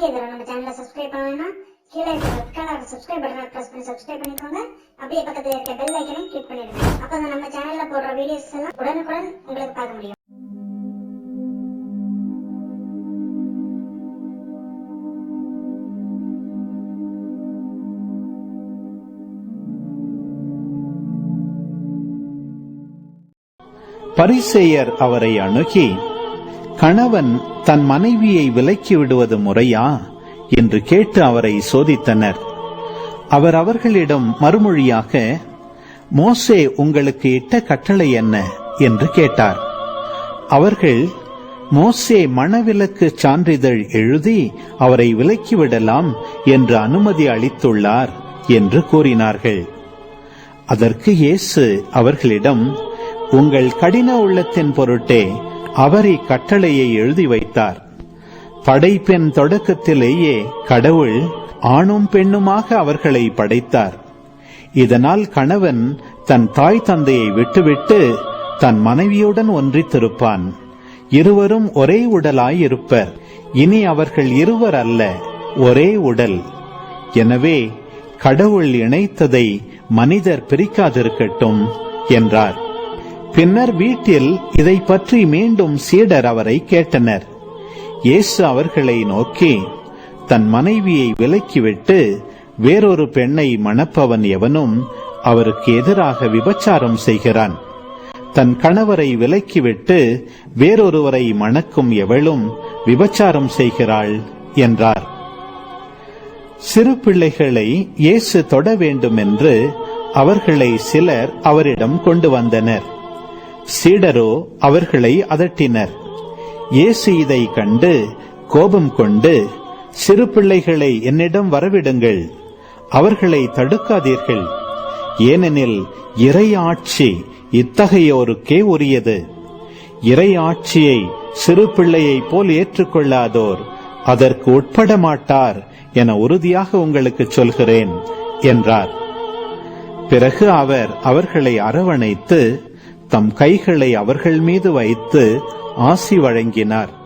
நீங்க இதுல நம்ம சேனலை சப்ஸ்கிரைப் பண்ணலைன்னா கீழே இருக்க ரெட் கலர் சப்ஸ்கிரைப் பட்டனை ப்ரெஸ் பண்ணி சப்ஸ்கிரைப் பண்ணிக்கோங்க. அப்படியே பக்கத்தில் இருக்க பெல் ஐக்கனையும் கிளிக் பண்ணிடுங்க. அப்போ நம்ம சேனலில் போடுற வீடியோஸ் எல்லாம் உடனுக்குடன் உங்களுக்கு பார்க்க முடியும். பரிசேயர் அவரை அணுகி கணவன் தன் மனைவியை விலக்கி விடுவது முறையா என்று கேட்டு அவரை சோதித்தனர். அவர் அவர்களிடம் மறுமொழியாக மோசே உங்களுக்கு இட்ட கட்டளை என்ன? என்று கேட்டார். அவர்கள் மோசே மணவிலக்கு சான்றிதழ் எழுதி அவரை விலக்கிவிடலாம் என்று அனுமதி அளித்துள்ளார் என்று கூறினார்கள். அதற்கு இயேசு அவர்களிடம் உங்கள் கடின உள்ளத்தின் பொருட்டே அவர் இக்கட்டளையை எழுதி வைத்தார். படைப்பின் தொடக்கத்திலேயே கடவுள் ஆணும் பெண்ணுமாக அவர்களை படைத்தார். இதனால் கணவன் தன் தாய் தந்தையை விட்டுவிட்டு தன் மனைவியுடன் ஒன்றித்திருப்பான். இருவரும் ஒரே உடலாயிருப்பர். இனி அவர்கள் இருவர் அல்ல ஒரே உடல். எனவே கடவுள் இணைத்ததை மனிதர் பிரிக்காதிருக்கட்டும் என்றார். பின்னர் வீட்டில் இதை பற்றி மீண்டும் சீடர் அவரை கேட்டனர். இயேசு அவர்களை நோக்கி தன் மனைவியை விலக்கிவிட்டு வேறொரு பெண்ணை மணப்பவன் எவனும் அவருக்கு எதிராக விபச்சாரம் செய்கிறான். தன் கணவரை விலக்கிவிட்டு வேறொருவரை மணக்கும் எவளும் விபச்சாரம் செய்கிறாள் என்றார். சிறு பிள்ளைகளை இயேசு தொட வேண்டும் என்று அவர்களை சிலர் அவரிடம் கொண்டு வந்தனர். சீடரோ அவர்களை அதட்டினர். இயேசு இதை கண்டு கோபம் கொண்டு சிறு பிள்ளைகளை என்னிடம் வரவிடுங்கள் அவர்களை தடுக்காதீர்கள். ஏனெனில் இறை ஆட்சி இத்தகையோருக்கே உரியது. இறை ஆட்சியை சிறு பிள்ளையைப் போல் ஏற்றுக்கொள்ளாதோர் அதற்கு உட்பட மாட்டார் என உறுதியாக உங்களுக்கு சொல்கிறேன் என்றார். பிறகு அவர் அவர்களை அரவணைத்து தம் கைகளை அவர்கள் மீது வைத்து ஆசி வழங்கினார்.